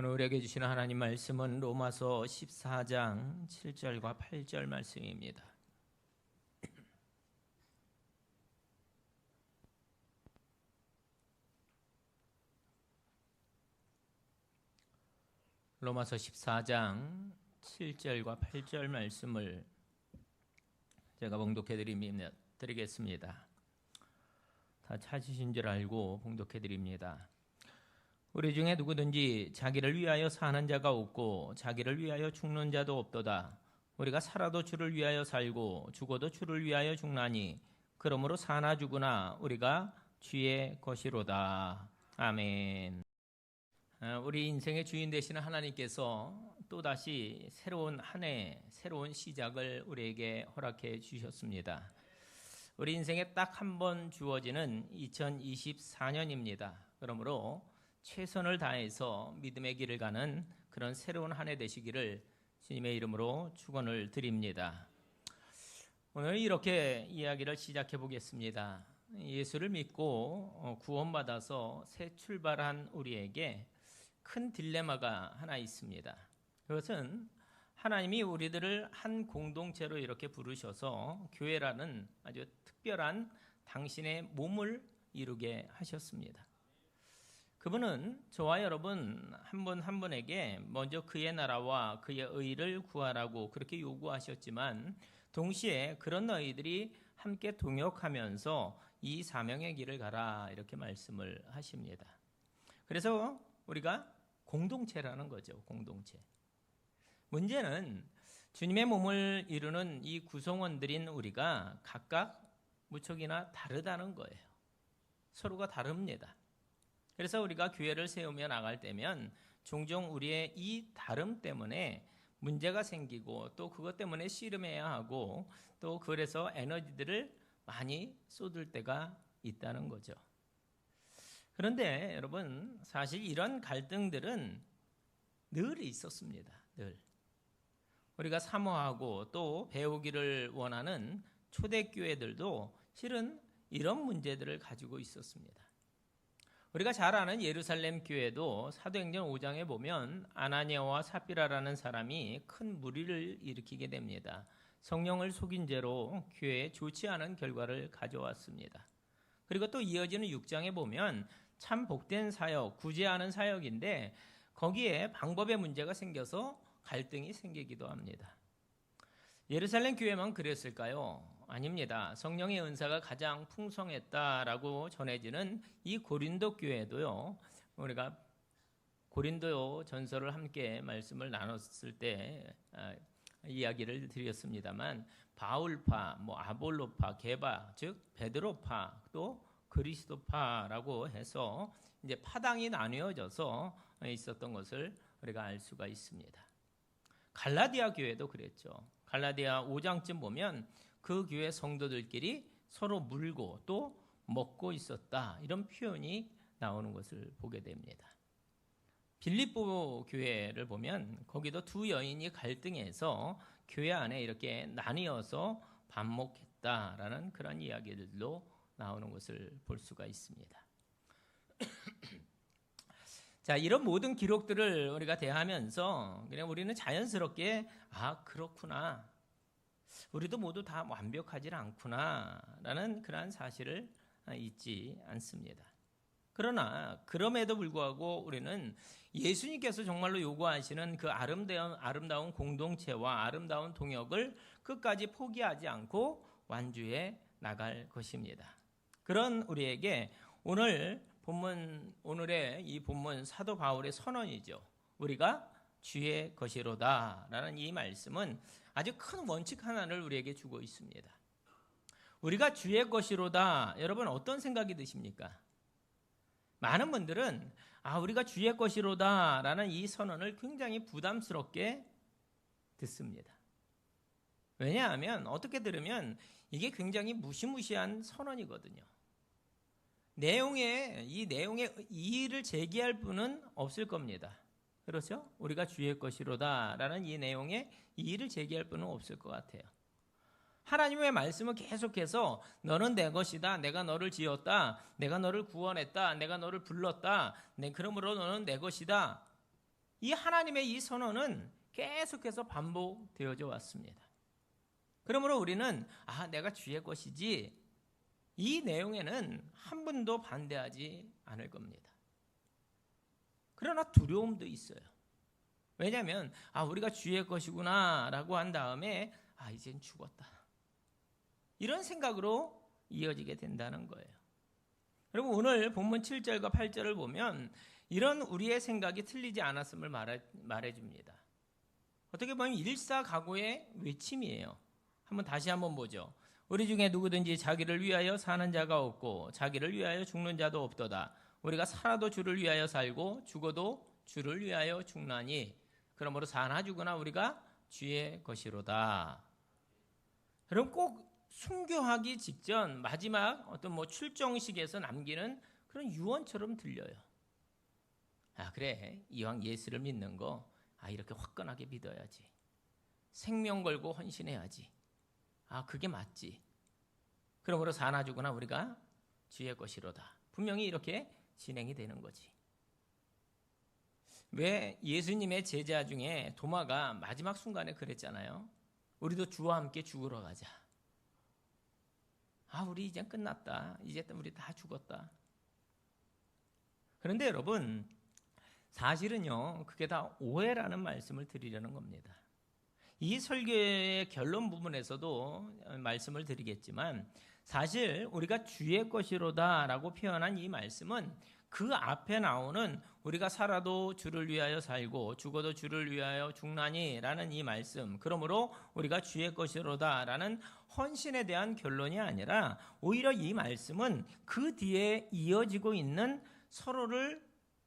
오늘 우리에게 주시는 하나님 말씀은 로마서 14장 7절과 8절 말씀입니다. 로마서 14장 7절과 8절 말씀을 제가 봉독해 드리겠습니다. 다 찾으신 줄 알고 봉독해 드립니다. 우리 중에 누구든지 자기를 위하여 사는 자가 없고 자기를 위하여 죽는 자도 없도다. 우리가 살아도 주를 위하여 살고 죽어도 주를 위하여 죽나니 그러므로 사나 죽으나 우리가 주의 것이로다. 아멘. 어, 우리 인생의 주인 되시는 하나님께서 또 다시 새로운 한 해, 새로운 시작을 우리에게 허락해 주셨습니다. 우리 인생에 딱 한 번 주어지는 2024년입니다. 그러므로 최선을 다해서 믿음의 길을 가는 그런 새로운 한 해 되시기를 주님의 이름으로 축원을 드립니다. 오늘 이렇게 이야기를 시작해 보겠습니다. 예수를 믿고 어, 구원받아서 새 출발한 우리에게 큰 딜레마가 하나 있습니다. 그것은 하나님이 우리들을 한 공동체로 이렇게 부르셔서 교회라는 아주 특별한 당신의 몸을 이루게 하셨습니다. 그분은 저와 여러분 한분한 분에게 먼저 그의 나라와 그의 의를 구하라고 그렇게 요구하셨지만 동시에 그런 너희들이 함께 동역하면서 이 사명의 길을 가라 이렇게 말씀을 하십니다. 그래서 우리가 공동체라는 거죠. 공동체. 문제는 주님의 몸을 이루는 이 구성원들인 우리가 각각 무척이나 다르다는 거예요. 서로가 다릅니다. 그래서 우리가 교회를 세우며 나갈 때면 종종 우리의 이 다름 때문에 문제가 생기고 또 그것 때문에 씨름해야 하고 또 그래서 에너지들을 많이 쏟을 때가 있다는 거죠. 그런데 여러분 사실 이런 갈등들은 늘 있었습니다. 늘 우리가 사모하고 또 배우기를 원하는 초대교회들도 실은 이런 문제들을 가지고 있었습니다. 우리가 잘 아는 예루살렘 교회도 사도행전 5장에 보면 아나니아와 사피라라는 사람이 큰 무리를 일으키게 됩니다. 성령을 속인 죄로 교회에 좋지 않은 결과를 가져왔습니다. 그리고 또 이어지는 6장에 보면 참 복된 사역, 구제하는 사역인데 거기에 방법의 문제가 생겨서 갈등이 생기기도 합니다. 예루살렘 교회만 그랬을까요? 아닙니다. 성령의 은사가 가장 풍성했다라고 전해지는 이 고린도 교회도요. 우리가 고린도 전설을 함께 말씀을 나눴을 때 아, 이야기를 드렸습니다만 바울파, 뭐 아볼로파, 게바, 즉 베드로파 또 그리스도파라고 해서 이제 파당이 나뉘어져서 있었던 것을 우리가 알 수가 있습니다. 갈라디아 교회도 그랬죠. 갈라디아 5장쯤 보면 그 교회 성도들끼리 서로 물고 또 먹고 있었다. 이런 표현이 나오는 것을 보게 됩니다. 빌립보 교회를 보면 거기도 두 여인이 갈등해서 교회 안에 이렇게 나뉘어서 반목했다라는 그런 이야기들도 나오는 것을 볼 수가 있습니다. 자, 이런 모든 기록들을 우리가 대하면서 그냥 우리는 자연스럽게 아, 그렇구나. 우리도 모두 다 완벽하지 않구나라는 그러한 사실을 잊지 않습니다. 그러나 그럼에도 불구하고 우리는 예수님께서 정말로 요구하시는 그 아름다운 아름다운 공동체와 아름다운 동역을 끝까지 포기하지 않고 완주해 나갈 것입니다. 그런 우리에게 오늘 본문 오늘의 이 본문 사도 바울의 선언이죠. 우리가 주의 것이로다라는 이 말씀은 아주 큰 원칙 하나를 우리에게 주고 있습니다. 우리가 주의 것이로다. 여러분 어떤 생각이 드십니까? 많은 분들은 아 우리가 주의 것이로다라는 이 선언을 굉장히 부담스럽게 듣습니다. 왜냐하면 어떻게 들으면 이게 굉장히 무시무시한 선언이거든요. 내용에 이 내용에 이의를 제기할 분은 없을 겁니다. 그렇죠? 우리가 주의 것이로다라는 이 내용에 이의를 제기할 분은 없을 것 같아요. 하나님의 말씀을 계속해서 너는 내 것이다. 내가 너를 지었다. 내가 너를 구원했다. 내가 너를 불렀다. 내 그러므로 너는 내 것이다. 이 하나님의 이 선언은 계속해서 반복되어져 왔습니다. 그러므로 우리는 아 내가 주의 것이지 이 내용에는 한 번도 반대하지 않을 겁니다. 그러나 두려움도 있어요. 왜냐하면 아 우리가 주의 것이구나라고 한 다음에 아 이젠 죽었다. 이런 생각으로 이어지게 된다는 거예요. 그리고 오늘 본문 7절과 8절을 보면 이런 우리의 생각이 틀리지 않았음을 말해, 말해줍니다. 어떻게 보면 일사각오의 외침이에요. 한번 다시 한번 보죠. 우리 중에 누구든지 자기를 위하여 사는 자가 없고 자기를 위하여 죽는 자도 없도다. 우리가 살아도 주를 위하여 살고 죽어도 주를 위하여 죽나니 그러므로 사나 죽으나 우리가 주의 것이로다. 여러분 꼭 순교하기 직전 마지막 어떤 뭐 출정식에서 남기는 그런 유언처럼 들려요. 아 그래 이왕 예수를 믿는 거 아 이렇게 화끈하게 믿어야지. 생명 걸고 헌신해야지. 아 그게 맞지. 그러므로 사나 죽으나 우리가 주의 것이로다. 분명히 이렇게 진행이 되는 거지. 왜 예수님의 제자 중에 도마가 마지막 순간에 그랬잖아요. 우리도 주와 함께 죽으러 가자. 아, 우리 이제 끝났다. 이제 우리 다 죽었다. 그런데 여러분, 사실은요, 그게 다 오해라는 말씀을 드리려는 겁니다. 이 설교의 결론 부분에서도 말씀을 드리겠지만, 사실 우리가 주의 것이로다라고 표현한 이 말씀은 그 앞에 나오는 우리가 살아도 주를 위하여 살고 죽어도 주를 위하여 죽나니라는 이 말씀. 그러므로 우리가 주의 것이로다라는 헌신에 대한 결론이 아니라 오히려 이 말씀은 그 뒤에 이어지고 있는 서로를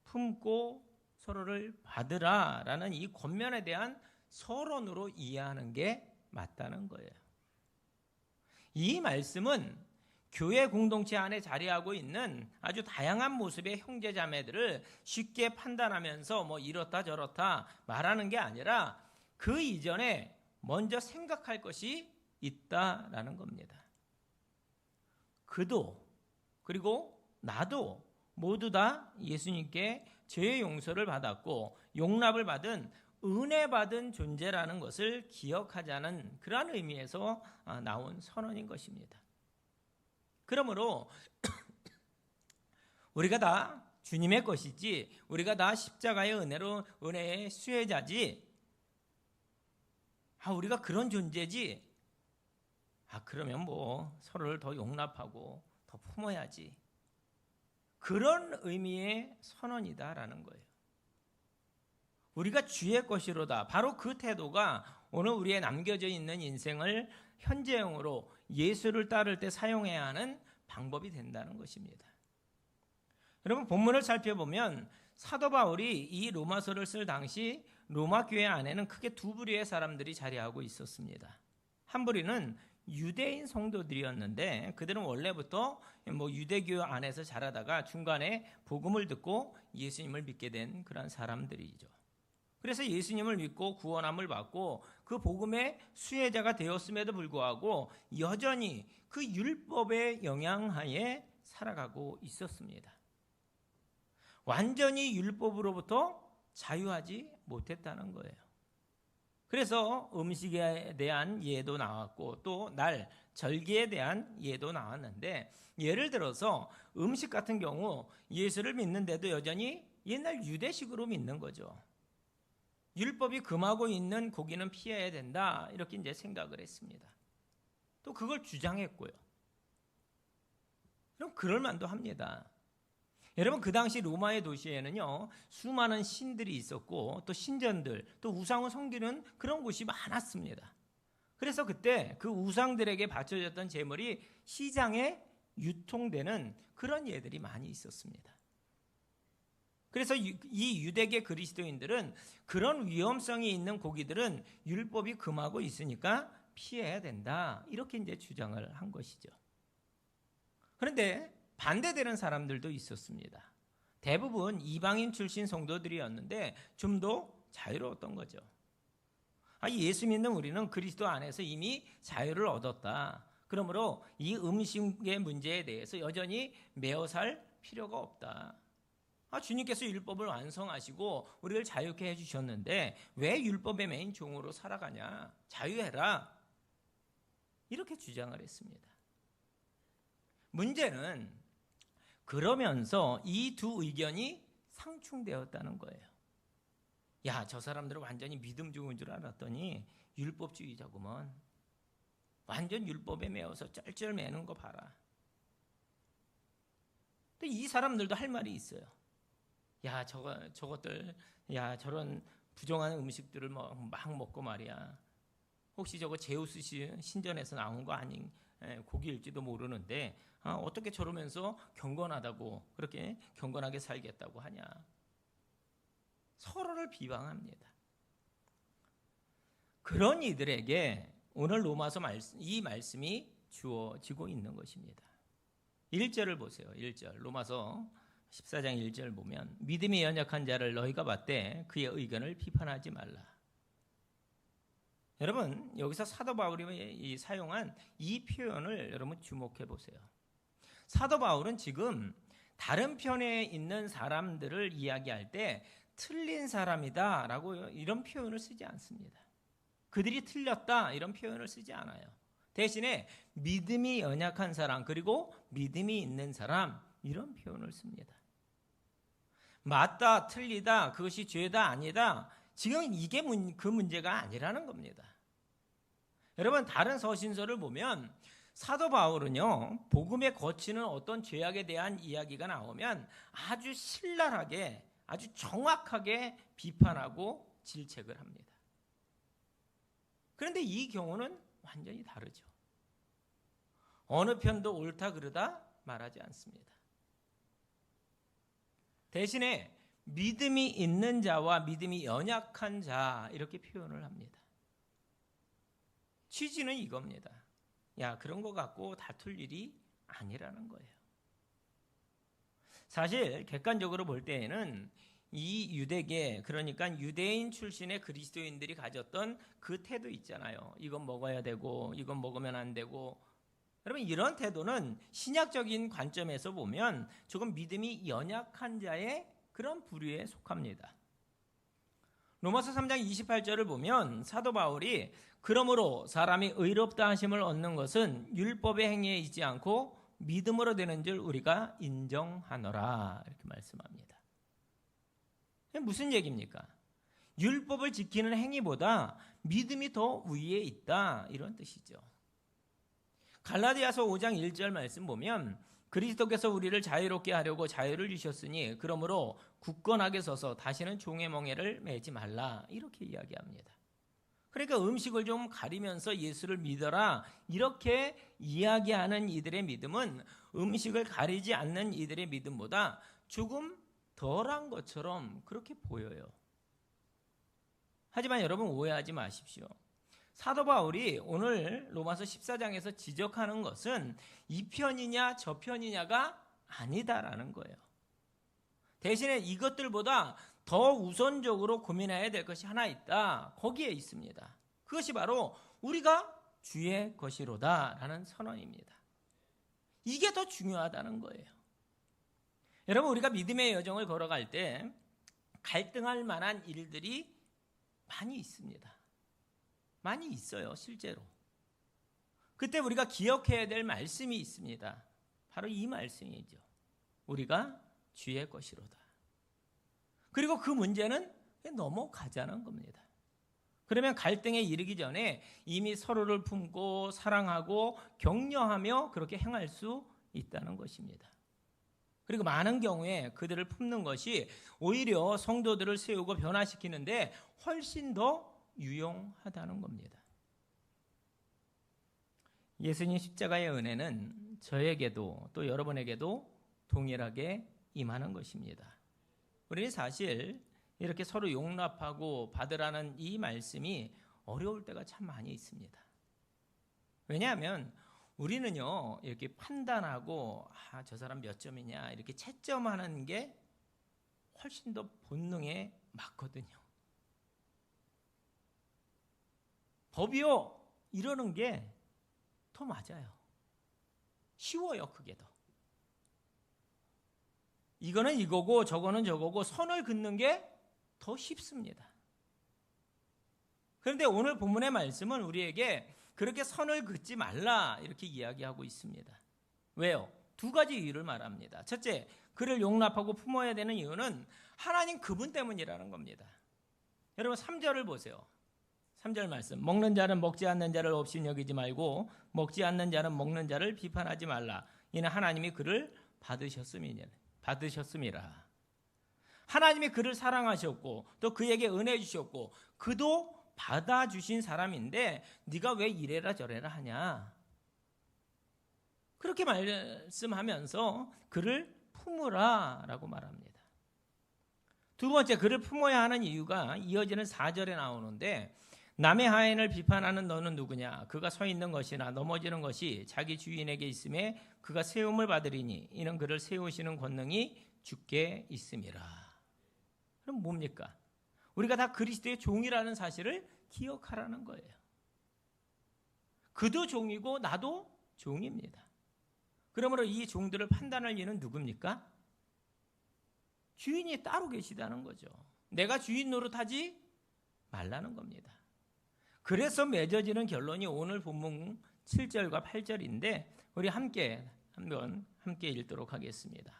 품고 서로를 받으라라는 이 권면에 대한 서론으로 이해하는 게 맞다는 거예요. 이 말씀은 교회 공동체 안에 자리하고 있는 아주 다양한 모습의 형제 자매들을 쉽게 판단하면서 뭐 이렇다 저렇다 말하는 게 아니라 그 이전에 먼저 생각할 것이 있다라는 겁니다. 그도 그리고 나도 모두 다 예수님께 죄의 용서를 받았고 용납을 받은 은혜 받은 존재라는 것을 기억하자는 그러한 의미에서 아, 나온 선언인 것입니다. 그러므로 우리가 다 주님의 것이지 우리가 다 십자가의 은혜로 은혜의 수혜자지 아 우리가 그런 존재지 아 그러면 뭐 서로를 더 용납하고 더 품어야지 그런 의미의 선언이다라는 거예요. 우리가 주의 것이로다. 바로 그 태도가 오늘 우리의 남겨져 있는 인생을 현재형으로 예수를 따를 때 사용해야 하는 방법이 된다는 것입니다. 여러분 본문을 살펴보면 사도 바울이 이 로마서를 쓸 당시 로마 교회 안에는 크게 두 부류의 사람들이 자리하고 있었습니다. 한 부류는 유대인 성도들이었는데 그들은 원래부터 뭐 유대교 안에서 자라다가 중간에 복음을 듣고 예수님을 믿게 된 그런 사람들이죠. 그래서 예수님을 믿고 구원함을 받고 그 복음의 수혜자가 되었음에도 불구하고 여전히 그 율법의 영향하에 살아가고 있었습니다. 완전히 율법으로부터 자유하지 못했다는 거예요. 그래서 음식에 대한 예도 나왔고 또 날, 절기에 대한 예도 나왔는데 예를 들어서 음식 같은 경우 예수를 믿는데도 여전히 옛날 유대식으로 믿는 거죠. 율법이 금하고 있는 고기는 피해야 된다. 이렇게 이제 생각을 했습니다. 또 그걸 주장했고요. 그럼 그럴 만도 합니다. 여러분 그 당시 로마의 도시에는요 수많은 신들이 있었고 또 신전들 또 우상을 섬기는 그런 곳이 많았습니다. 그래서 그때 그 우상들에게 바쳐졌던 재물이 시장에 유통되는 그런 예들이 많이 있었습니다. 그래서 이 유대계 그리스도인들은 그런 위험성이 있는 고기들은 율법이 금하고 있으니까 피해야 된다. 이렇게 이제 주장을 한 것이죠. 그런데 반대되는 사람들도 있었습니다. 대부분 이방인 출신 성도들이었는데 좀 더 자유로웠던 거죠. 아, 예수 믿는 우리는 그리스도 안에서 이미 자유를 얻었다. 그러므로 이 음식의 문제에 대해서 여전히 매어 살 필요가 없다. 아, 주님께서 율법을 완성하시고 우리를 자유케 해주셨는데 왜 율법의 메인 종으로 살아가냐? 자유해라. 이렇게 주장을 했습니다. 문제는 그러면서 이 두 의견이 상충되었다는 거예요. 야, 저 사람들은 완전히 믿음 좋은 줄 알았더니 율법주의자구먼. 완전 율법에 매어서 쩔쩔 매는 거 봐라. 근데 이 사람들도 할 말이 있어요. 야, 저거 저것들 야, 저런 부정한 음식들을 뭐막 먹고 말이야. 혹시 저거 제우스 신전에서 나온 거 아닌 고기일지도 모르는데 아, 어떻게 저러면서 경건하다고 그렇게 경건하게 살겠다고 하냐. 서로를 비방합니다. 그런 이들에게 오늘 로마서 말씀, 이 말씀이 주어지고 있는 것입니다. 1절을 보세요. 1절. 로마서 14장 1절 보면 믿음이 연약한 자를 너희가 봤되 그의 의견을 비판하지 말라. 여러분 여기서 사도 바울이 사용한 이 표현을 여러분 주목해 보세요. 사도 바울은 지금 다른 편에 있는 사람들을 이야기할 때 틀린 사람이다라고 이런 표현을 쓰지 않습니다. 그들이 틀렸다 이런 표현을 쓰지 않아요. 대신에 믿음이 연약한 사람 그리고 믿음이 있는 사람 이런 표현을 씁니다. 맞다 틀리다 그것이 죄다 아니다 지금 이게 문, 그 문제가 아니라는 겁니다. 여러분 다른 서신서를 보면 사도 바울은요 복음에 거치는 어떤 죄악에 대한 이야기가 나오면 아주 신랄하게 아주 정확하게 비판하고 질책을 합니다. 그런데 이 경우는 완전히 다르죠. 어느 편도 옳다 그러다 말하지 않습니다. 대신에 믿음이 있는 자와 믿음이 연약한 자 이렇게 표현을 합니다. 취지는 이겁니다. 야, 그런 거 갖고 다툴 일이 아니라는 거예요. 사실 객관적으로 볼 때에는 이 유대계 그러니까 유대인 출신의 그리스도인들이 가졌던 그 태도 있잖아요. 이건 먹어야 되고 이건 먹으면 안 되고 여러분 이런 태도는 신약적인 관점에서 보면 조금 믿음이 연약한 자의 그런 부류에 속합니다. 로마서 3장 28절을 보면 사도 바울이 그러므로 사람이 의롭다 하심을 얻는 것은 율법의 행위에 있지 않고 믿음으로 되는 줄 우리가 인정하노라 이렇게 말씀합니다. 무슨 얘기입니까? 율법을 지키는 행위보다 믿음이 더 위에 있다 이런 뜻이죠. 갈라디아서 5장 1절 말씀 보면 그리스도께서 우리를 자유롭게 하려고 자유를 주셨으니 그러므로 굳건하게 서서 다시는 종의 멍에를 매지 말라 이렇게 이야기합니다. 그러니까 음식을 좀 가리면서 예수를 믿어라 이렇게 이야기하는 이들의 믿음은 음식을 가리지 않는 이들의 믿음보다 조금 덜한 것처럼 그렇게 보여요. 하지만 여러분 오해하지 마십시오. 사도 바울이 오늘 로마서 14장에서 지적하는 것은 이 편이냐 저 편이냐가 아니다라는 거예요. 대신에 이것들보다 더 우선적으로 고민해야 될 것이 하나 있다. 거기에 있습니다. 그것이 바로 우리가 주의 것이로다라는 선언입니다. 이게 더 중요하다는 거예요. 여러분 우리가 믿음의 여정을 걸어갈 때 갈등할 만한 일들이 많이 있습니다. 많이 있어요, 실제로. 그때 우리가 기억해야 될 말씀이 있습니다. 바로 이 말씀이죠. 우리가 주의 것이로다. 그리고 그 문제는 넘어가자는 겁니다. 그러면 갈등에 이르기 전에 이미 서로를 품고 사랑하고 격려하며 그렇게 행할 수 있다는 것입니다. 그리고 많은 경우에 그들을 품는 것이 오히려 성도들을 세우고 변화시키는데 훨씬 더 유용하다는 겁니다. 예수님 십자가의 은혜는 저에게도 또 여러분에게도 동일하게 임하는 것입니다. 우리는 사실 이렇게 서로 용납하고 받으라는 이 말씀이 어려울 때가 참 많이 있습니다. 왜냐하면 우리는요, 이렇게 판단하고, 아, 저 사람 몇 점이냐, 이렇게 채점하는 게 훨씬 더 본능에 맞거든요. 법이요! 이러는 게 더 맞아요. 쉬워요, 그게 더. 이거는 이거고 저거는 저거고 선을 긋는 게 더 쉽습니다. 그런데 오늘 본문의 말씀은 우리에게 그렇게 선을 긋지 말라 이렇게 이야기하고 있습니다. 왜요? 두 가지 이유를 말합니다. 첫째, 그를 용납하고 품어야 되는 이유는 하나님 그분 때문이라는 겁니다. 여러분 3절을 보세요. 3절 말씀. 먹는 자는 먹지 않는 자를 없이 여기지 말고 먹지 않는 자는 먹는 자를 비판하지 말라. 이는 하나님이 그를 받으셨음이니 받으셨음이라. 하나님이 그를 사랑하셨고 또 그에게 은혜 주셨고 그도 받아 주신 사람인데 네가 왜 이래라 저래라 하냐? 그렇게 말씀하면서 그를 품으라라고 말합니다. 두 번째 그를 품어야 하는 이유가 이어지는 4절에 나오는데 남의 하인을 비판하는 너는 누구냐? 그가 서 있는 것이나 넘어지는 것이 자기 주인에게 있음에 그가 세움을 받으리니 이는 그를 세우시는 권능이 주께 있음이라. 그럼 뭡니까? 우리가 다 그리스도의 종이라는 사실을 기억하라는 거예요. 그도 종이고 나도 종입니다. 그러므로 이 종들을 판단할 이는 누굽니까? 주인이 따로 계시다는 거죠. 내가 주인 노릇하지 말라는 겁니다. 그래서 맺어지는 결론이 오늘 본문 7절과 8절인데 우리 함께 한번 함께 읽도록 하겠습니다.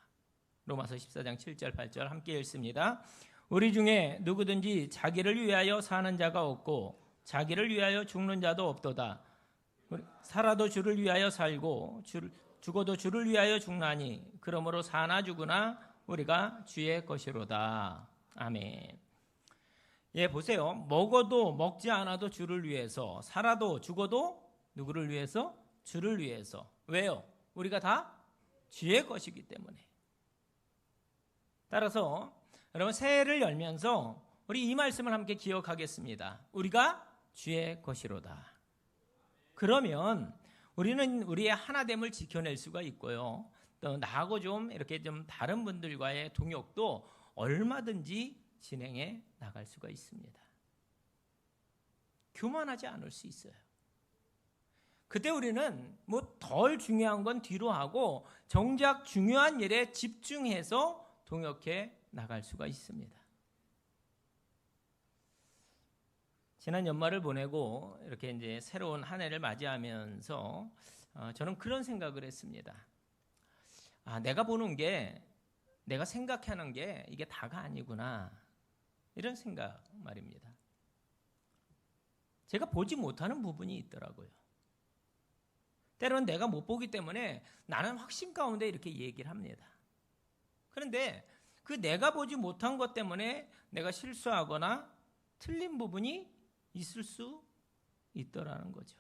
로마서 14장 7절 8절 함께 읽습니다. 우리 중에 누구든지 자기를 위하여 사는 자가 없고 자기를 위하여 죽는 자도 없도다. 살아도 주를 위하여 살고 죽어도 주를 위하여 죽나니 그러므로 사나 죽으나 우리가 주의 것이로다. 아멘. 예, 보세요. 먹어도 먹지 않아도 주를 위해서, 살아도 죽어도 누구를 위해서? 주를 위해서. 왜요? 우리가 다 주의 것이기 때문에. 따라서 여러분 새해를 열면서 우리 이 말씀을 함께 기억하겠습니다. 우리가 주의 것이로다. 그러면 우리는 우리의 하나됨을 지켜낼 수가 있고요. 또 나하고 좀 이렇게 좀 다른 분들과의 동역도 얼마든지 진행해 나갈 수가 있습니다. 교만하지 않을 수 있어요. 그때 우리는 뭐 덜 중요한 건 뒤로 하고 정작 중요한 일에 집중해서 동역해 나갈 수가 있습니다. 지난 연말을 보내고 이렇게 이제 새로운 한 해를 맞이하면서 어, 저는 그런 생각을 했습니다. 아, 내가 보는 게 내가 생각하는 게 이게 다가 아니구나. 이런 생각 말입니다. 제가 보지 못하는 부분이 있더라고요. 때로는 내가 못 보기 때문에 나는 확신 가운데 이렇게 얘기를 합니다. 그런데 그 내가 보지 못한 것 때문에 내가 실수하거나 틀린 부분이 있을 수 있더라는 거죠.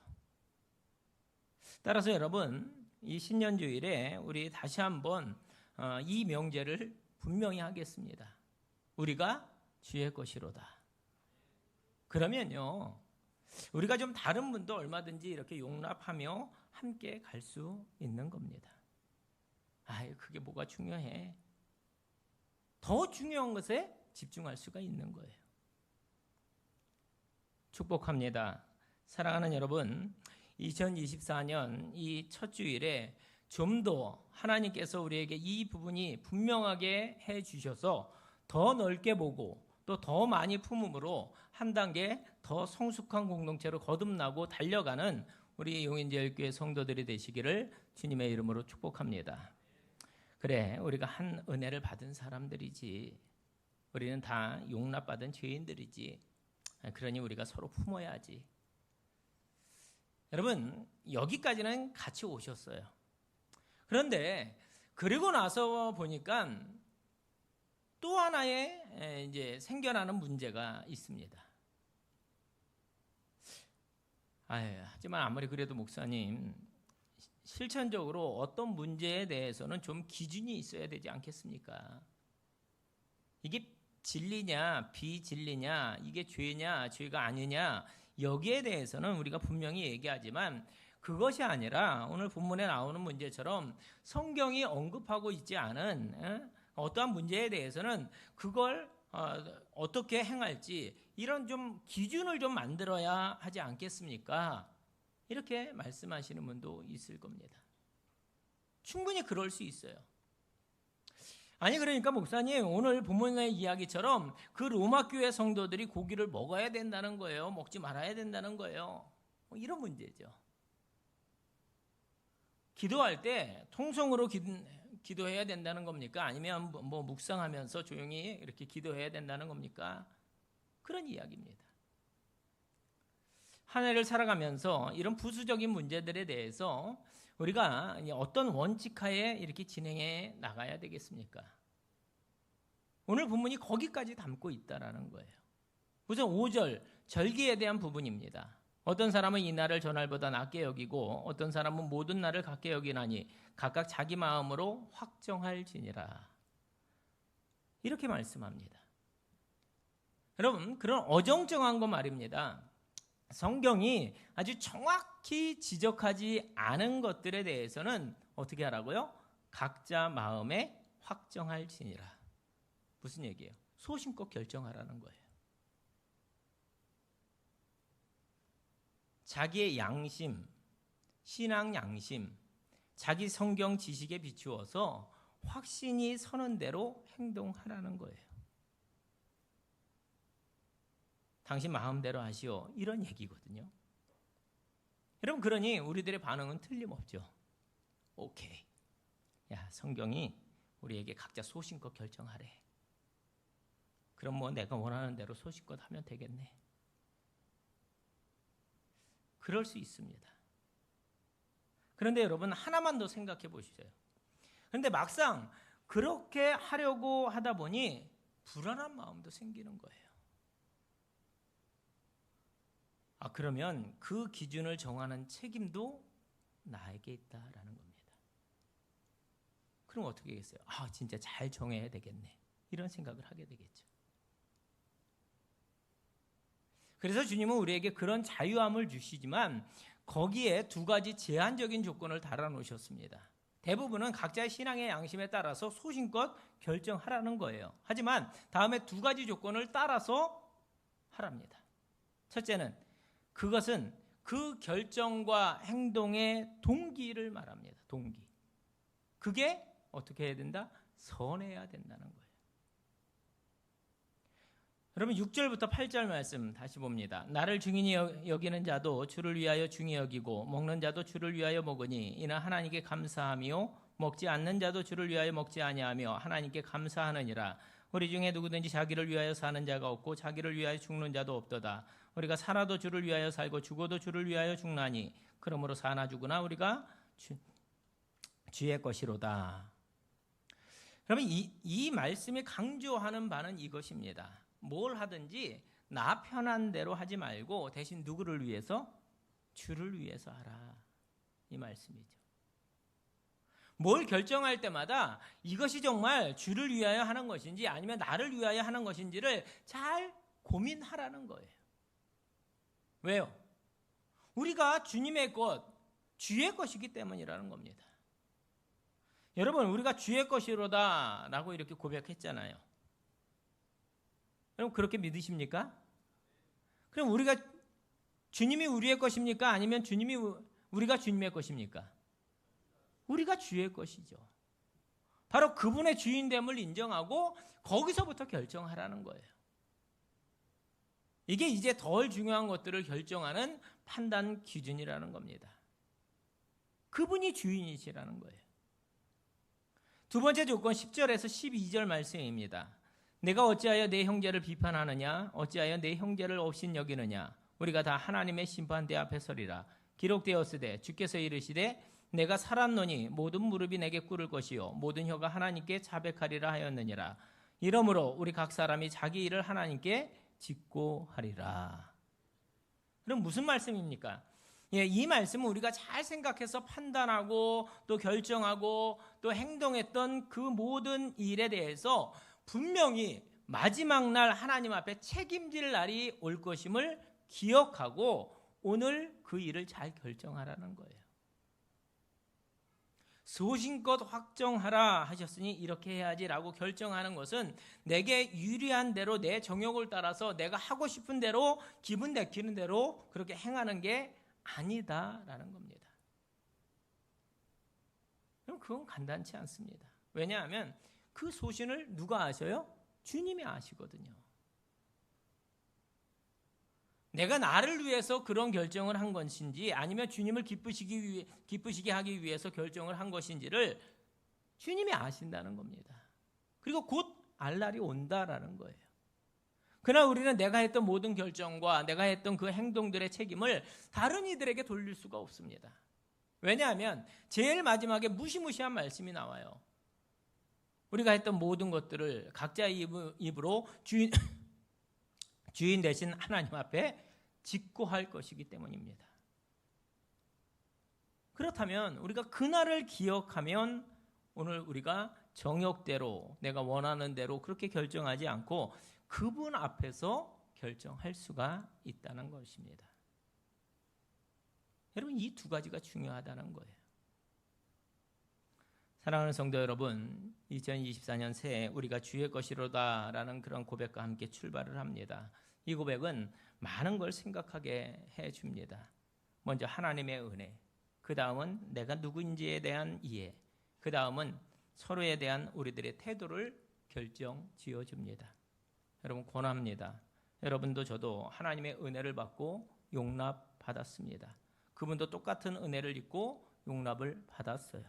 따라서 여러분 이 신년주일에 우리 다시 한번 어, 이 명제를 분명히 하겠습니다. 우리가 주의 것이로다. 그러면요, 우리가 좀 다른 분도 얼마든지 이렇게 용납하며 함께 갈 수 있는 겁니다. 아유, 그게 뭐가 중요해? 더 중요한 것에 집중할 수가 있는 거예요. 축복합니다. 사랑하는 여러분, 2024년 이 첫 주일에 좀 더 하나님께서 우리에게 이 부분이 분명하게 해 주셔서 더 넓게 보고 또 더 많이 품음으로 한 단계 더 성숙한 공동체로 거듭나고 달려가는 우리 용인제일교회 성도들이 되시기를 주님의 이름으로 축복합니다. 그래, 우리가 한 은혜를 받은 사람들이지. 우리는 다 용납받은 죄인들이지. 그러니 우리가 서로 품어야지. 여러분, 여기까지는 같이 오셨어요. 그런데 그리고 나서 보니까 또 하나의 이제 생겨나는 문제가 있습니다. 아, 하지만 아무리 그래도 목사님 실천적으로 어떤 문제에 대해서는 좀 기준이 있어야 되지 않겠습니까? 이게 진리냐, 비진리냐, 이게 죄냐, 죄가 아니냐, 여기에 대해서는 우리가 분명히 얘기하지만 그것이 아니라 오늘 본문에 나오는 문제처럼 성경이 언급하고 있지 않은 어떠한 문제에 대해서는 그걸 어, 떻게 행할지 이런 좀 기준을 좀 만들어야 하지 않겠습니까? 이렇게 말씀하시는 분도 있을 겁니다. 충분히 그럴 수 있어요. 아니 그러니까 목사님 오늘 본문의 이야기처럼 그 로마 교회 성도들이 고기를 먹어야 된다는 거예요. 먹지 말아야 된다는 거예요. 뭐 이런 문제죠. 기도할 때 통성으로 기도, 해야 된다는 겁니까? 아니면 뭐, 뭐 묵상하면서 조용히 이렇게 기도해야 된다는 겁니까? 그런 이야기입니다. 한 해를 살아가면서 이런 부수적인 문제들에 대해서 우리가 어떤 원칙하에 이렇게 진행해 나가야 되겠습니까? 오늘 본문이 거기까지 담고 있다라는 거예요. 우선 5절 절기에 대한 부분입니다. 어떤 사람은 이 날을 전날보다 낮게 여기고 어떤 사람은 모든 날을 같게 여기나니 각각 자기 마음으로 확정할지니라. 이렇게 말씀합니다. 여러분 그런 어정쩡한 거 말입니다. 성경이 아주 정확히 지적하지 않은 것들에 대해서는 어떻게 하라고요? 각자 마음에 확정할지니라. 무슨 얘기예요? 소신껏 결정하라는 거예요. 자기의 양심, 신앙 양심, 자기 성경 지식에 비추어서 확신이 서는 대로 행동하라는 거예요. 당신 마음대로 하시오. 이런 얘기거든요. 여러분, 그러니 우리들의 반응은 틀림없죠. 오케이. 야, 성경이 우리에게 각자 소신껏 결정하래. 그럼 뭐 내가 원하는 대로 소신껏 하면 되겠네. 그럴 수 있습니다. 그런데 여러분 하나만 더 생각해 보시세요. 그런데 막상 그렇게 하려고 하다 보니 불안한 마음도 생기는 거예요. 아, 그러면 그 기준을 정하는 책임도 나에게 있다라는 겁니다. 그럼 어떻게 하겠어요? 아, 진짜 잘 정해야 되겠네. 이런 생각을 하게 되겠죠. 그래서 주님은 우리에게 그런 자유함을 주시지만 거기에 두 가지 제한적인 조건을 달아 놓으셨습니다. 대부분은 각자의 신앙의 양심에 따라서 소신껏 결정하라는 거예요. 하지만 다음에 두 가지 조건을 따라서 하랍니다. 첫째는 그것은 그 결정과 행동의 동기를 말합니다. 동기. 그게 어떻게 해야 된다? 선해야 된다는 거예요. 여러분 6절부터 8절 말씀 다시 봅니다. 나를 중인이 여기는 자도 주를 위하여 중히 여기고 먹는 자도 주를 위하여 먹으니 이는 하나님께 감사하며 먹지 않는 자도 주를 위하여 먹지 아니하며 하나님께 감사하느니라. 우리 중에 누구든지 자기를 위하여 사는 자가 없고 자기를 위하여 죽는 자도 없도다. 우리가 살아도 주를 위하여 살고 죽어도 주를 위하여 죽나니 그러므로 사나 죽으나 우리가 주, 주의 것이로다. 그러면 이, 이 말씀이 강조하는 바는 이것입니다. 뭘 하든지 나 편한 대로 하지 말고 대신 누구를 위해서? 주를 위해서 하라. 이 말씀이죠. 뭘 결정할 때마다 이것이 정말 주를 위하여 하는 것인지 아니면 나를 위하여 하는 것인지를 잘 고민하라는 거예요. 왜요? 우리가 주님의 것, 주의 것이기 때문이라는 겁니다. 여러분, 우리가 주의 것이로다 라고 이렇게 고백했잖아요. 여러분 그렇게 믿으십니까? 그럼 우리가 주님이 우리의 것입니까? 아니면 주님이 우리가 주님의 것입니까? 우리가 주의 것이죠. 바로 그분의 주인됨을 인정하고 거기서부터 결정하라는 거예요. 이게 이제 덜 중요한 것들을 결정하는 판단 기준이라는 겁니다. 그분이 주인이시라는 거예요. 두 번째 조건 10절에서 12절 말씀입니다. 내가 어찌하여 내 형제를 비판하느냐? 어찌하여 내 형제를 없인 여기느냐? 우리가 다 하나님의 심판대 앞에 서리라. 기록되었으되 주께서 이르시되 내가 살았노니 모든 무릎이 내게 꿇을 것이요 모든 혀가 하나님께 자백하리라 하였느니라. 이러므로 우리 각 사람이 자기 일을 하나님께 짓고 하리라. 그럼 무슨 말씀입니까? 예, 이 말씀은 우리가 잘 생각해서 판단하고 또 결정하고 또 행동했던 그 모든 일에 대해서 분명히 마지막 날 하나님 앞에 책임질 날이 올 것임을 기억하고 오늘 그 일을 잘 결정하라는 거예요. 소신껏 확정하라 하셨으니 이렇게 해야지라고 결정하는 것은 내게 유리한 대로 내 정욕을 따라서 내가 하고 싶은 대로 기분 내키는 대로 그렇게 행하는 게 아니다라는 겁니다. 그럼 그건 간단치 않습니다. 왜냐하면 그 소신을 누가 아셔요? 주님이 아시거든요. 내가 나를 위해서 그런 결정을 한 것인지 아니면 주님을 기쁘시기 위해, 기쁘시게 하기 위해서 결정을 한 것인지를 주님이 아신다는 겁니다. 그리고 곧 알 날이 온다라는 거예요. 그러나 우리는 내가 했던 모든 결정과 내가 했던 그 행동들의 책임을 다른 이들에게 돌릴 수가 없습니다. 왜냐하면 제일 마지막에 무시무시한 말씀이 나와요. 우리가 했던 모든 것들을 각자 입으로 주인, 주인 대신 하나님 앞에 직고할 것이기 때문입니다. 그렇다면 우리가 그날을 기억하면 오늘 우리가 정욕대로 내가 원하는 대로 그렇게 결정하지 않고 그분 앞에서 결정할 수가 있다는 것입니다. 여러분 이 두 가지가 중요하다는 거예요. 사랑하는 성도 여러분, 2024년 새해 우리가 주의 것이로다라는 그런 고백과 함께 출발을 합니다. 이 고백은 많은 걸 생각하게 해 줍니다. 먼저 하나님의 은혜, 그 다음은 내가 누구인지에 대한 이해, 그 다음은 서로에 대한 우리들의 태도를 결정 지어 줍니다. 여러분 권합니다. 여러분도 저도 하나님의 은혜를 받고 용납 받았습니다. 그분도 똑같은 은혜를 입고 용납을 받았어요.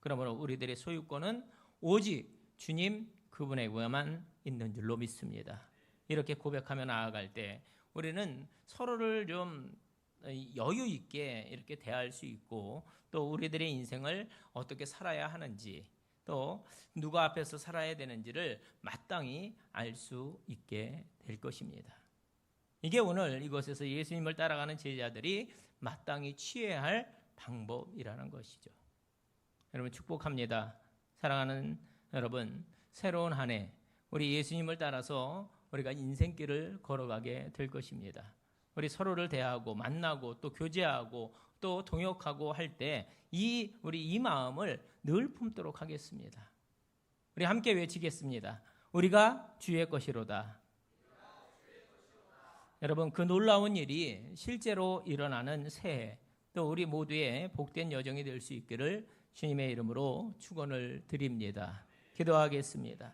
그러므로 우리들의 소유권은 오직 주님 그분에게만 있는 줄로 믿습니다. 이렇게 고백하며 나아갈 때 우리는 서로를 좀 여유 있게 이렇게 대할 수 있고 또 우리들의 인생을 어떻게 살아야 하는지 또 누가 앞에서 살아야 되는지를 마땅히 알 수 있게 될 것입니다. 이게 오늘 이곳에서 예수님을 따라가는 제자들이 마땅히 취해야 할 방법이라는 것이죠. 여러분 축복합니다. 사랑하는 여러분, 새로운 한 해 우리 예수님을 따라서 우리가 인생길을 걸어가게 될 것입니다. 우리 서로를 대하고 만나고 또 교제하고 또 동역하고 할 때 이 우리 이 마음을 늘 품도록 하겠습니다. 우리 함께 외치겠습니다. 우리가 주의 것이로다. 여러분 그 놀라운 일이 실제로 일어나는 새해 또 우리 모두의 복된 여정이 될 수 있기를 주님의 이름으로 축원을 드립니다. 기도하겠습니다.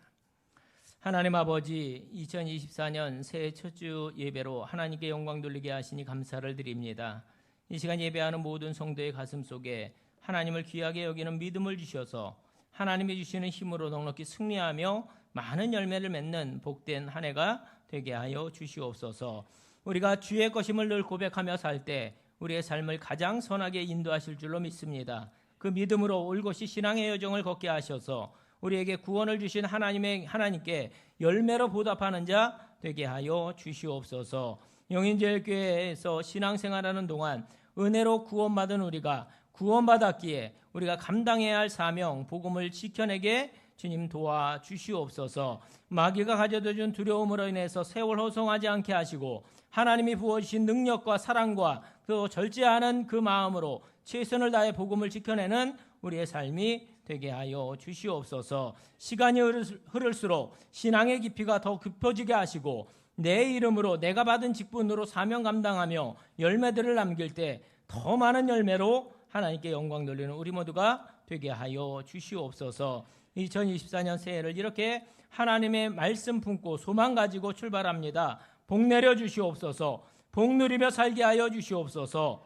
하나님 아버지 2024년 새해 첫 주 예배로 하나님께 영광 돌리게 하시니 감사를 드립니다. 이 시간 예배하는 모든 성도의 가슴 속에 하나님을 귀하게 여기는 믿음을 주셔서 하나님이 주시는 힘으로 넉넉히 승리하며 많은 열매를 맺는 복된 한 해가 되게 하여 주시옵소서. 우리가 주의 것임을 늘 고백하며 살 때 우리의 삶을 가장 선하게 인도하실 줄로 믿습니다. 그 믿음으로 올곧이 신앙의 여정을 걷게 하셔서 우리에게 구원을 주신 하나님의 하나님께 열매로 보답하는 자 되게 하여 주시옵소서. 영인제일교회에서 신앙생활하는 동안 은혜로 구원받은 우리가 구원받았기에 우리가 감당해야 할 사명 복음을 지켜내게 주님 도와 주시옵소서. 마귀가 가져다 준 두려움으로 인해서 세월 허송하지 않게 하시고 하나님이 부어 주신 능력과 사랑과 또 절제하는 그 마음으로 최선을 다해 복음을 지켜내는 우리의 삶이 되게 하여 주시옵소서. 시간이 흐를수록 신앙의 깊이가 더 깊어지게 하시고 내 이름으로 내가 받은 직분으로 사명 감당하며 열매들을 남길 때 더 많은 열매로 하나님께 영광 돌리는 우리 모두가 되게 하여 주시옵소서. 2024년 새해를 이렇게 하나님의 말씀 품고 소망 가지고 출발합니다. 복 내려 주시옵소서. 복 누리며 살게 하여 주시옵소서.